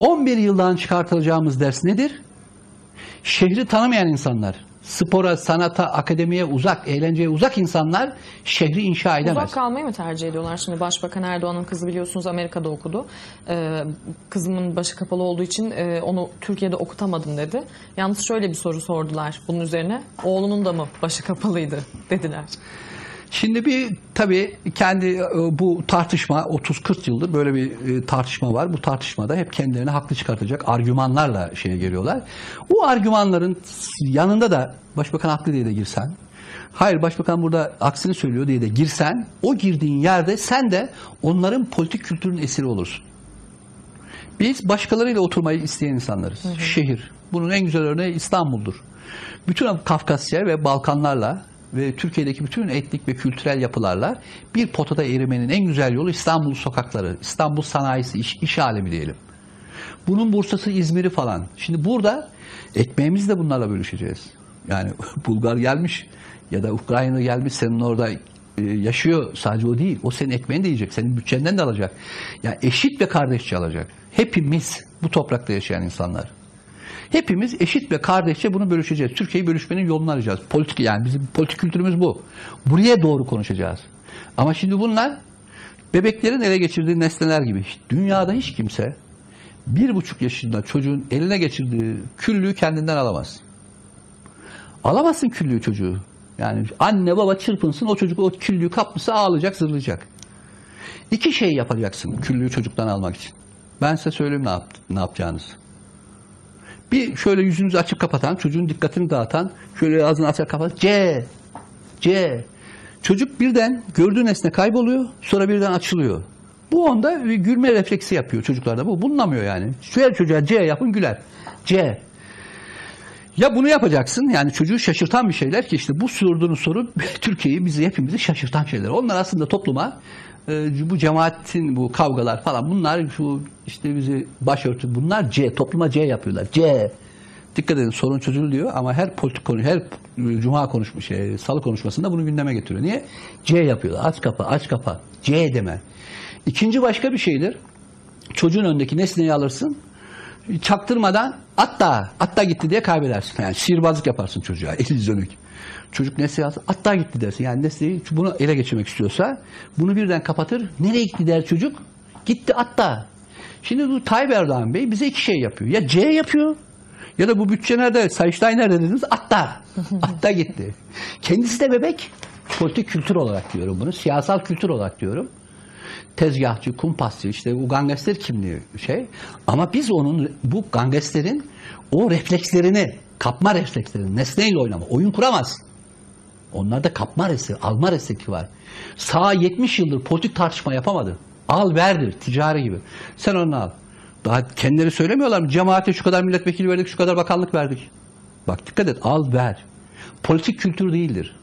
11 yıldan çıkartılacağımız ders nedir? Şehri tanımayan insanlar, spora, sanata, akademiye uzak, eğlenceye uzak insanlar şehri inşa edemez. Uzak kalmayı mı tercih ediyorlar? Şimdi Başbakan Erdoğan'ın kızı biliyorsunuz Amerika'da okudu. Ee, kızımın başı kapalı olduğu için e, onu Türkiye'de okutamadım dedi. Yalnız şöyle bir soru sordular bunun üzerine. Oğlunun da mı başı kapalıydı dediler. Şimdi bir tabii kendi e, bu tartışma 30-40 yıldır böyle bir e, tartışma var. Bu tartışmada hep kendilerini haklı çıkartacak argümanlarla şeye geliyorlar. O argümanların yanında da başbakan haklı diye de girsen, hayır başbakan burada aksini söylüyor diye de girsen, o girdiğin yerde sen de onların politik kültürünün esiri olursun. Biz başkalarıyla oturmayı isteyen insanlarız. Şehir. Bunun en güzel örneği İstanbul'dur. Bütün Kafkasya ve Balkanlarla ve Türkiye'deki bütün etnik ve kültürel yapılarla bir potada erimenin en güzel yolu İstanbul sokakları, İstanbul sanayisi, iş, iş alemi diyelim. Bunun Bursa'sı, İzmir'i falan. Şimdi burada ekmeğimizi de bunlarla bölüşeceğiz. Yani Bulgar gelmiş ya da Ukrayna gelmiş senin orada e, yaşıyor sadece o değil. O senin ekmeğini de yiyecek. Senin bütçenden de alacak. Yani eşit ve kardeşçe alacak. Hepimiz bu toprakta yaşayan insanlar. Hepimiz eşit ve kardeşçe bunu bölüşeceğiz. Türkiye'yi bölüşmenin yolunu arayacağız. Politik yani bizim politik kültürümüz bu. Buraya doğru konuşacağız. Ama şimdi bunlar bebeklerin ele geçirdiği nesneler gibi. Dünyada hiç kimse bir buçuk yaşında çocuğun eline geçirdiği küllüğü kendinden alamaz. Alamazsın küllüğü çocuğu. Yani anne baba çırpınsın o çocuk o küllüğü kapmışsa ağlayacak zırlayacak. İki şey yapacaksın küllüğü çocuktan almak için. Ben size söyleyeyim ne, yap, ne yapacağınızı. Bir şöyle yüzünüzü açıp kapatan, çocuğun dikkatini dağıtan, şöyle ağzını açıp kapatan, C, C. Çocuk birden gördüğü nesne kayboluyor, sonra birden açılıyor. Bu onda gülme refleksi yapıyor çocuklarda. Bu bulunamıyor yani. Şöyle çocuğa C yapın güler. C. Ya bunu yapacaksın yani çocuğu şaşırtan bir şeyler ki işte bu sorduğunuz soru Türkiye'yi bizi hepimizi şaşırtan şeyler. Onlar aslında topluma e, bu cemaatin bu kavgalar falan bunlar şu işte bizi başörtü bunlar C topluma C yapıyorlar. C Dikkat edin sorun çözülüyor ama her politik konu, her cuma konuşma, şey, salı konuşmasında bunu gündeme getiriyor. Niye? C yapıyorlar. Aç kapa, aç kapa. C deme. İkinci başka bir şeydir. Çocuğun önündeki nesneyi alırsın. Çaktırmadan atta, atta gitti diye kaybedersin. Yani sihirbazlık yaparsın çocuğa, eli dönük. Çocuk nesneyi alsın, atta gitti dersin. Yani nesneyi bunu ele geçirmek istiyorsa bunu birden kapatır. Nereye gitti der çocuk? Gitti atta. Şimdi bu Tayyip Erdoğan Bey bize iki şey yapıyor. Ya C yapıyor ya da bu bütçe nerede, Sayıştay nerede dediniz? Atta. Atta gitti. Kendisi de bebek. Politik kültür olarak diyorum bunu. Siyasal kültür olarak diyorum. Tezgahçı, kumpasçı, işte bu gangster kimliği şey. Ama biz onun, bu gangsterin o reflekslerini, kapma reflekslerini, nesneyle oynama, oyun kuramaz. Onlarda kapma refleksi, alma refleksi var. Sağ 70 yıldır politik tartışma yapamadı. Al verdir, ticari gibi. Sen onu al. Daha kendileri söylemiyorlar mı? Cemaate şu kadar milletvekili verdik, şu kadar bakanlık verdik. Bak dikkat et, al ver. Politik kültür değildir.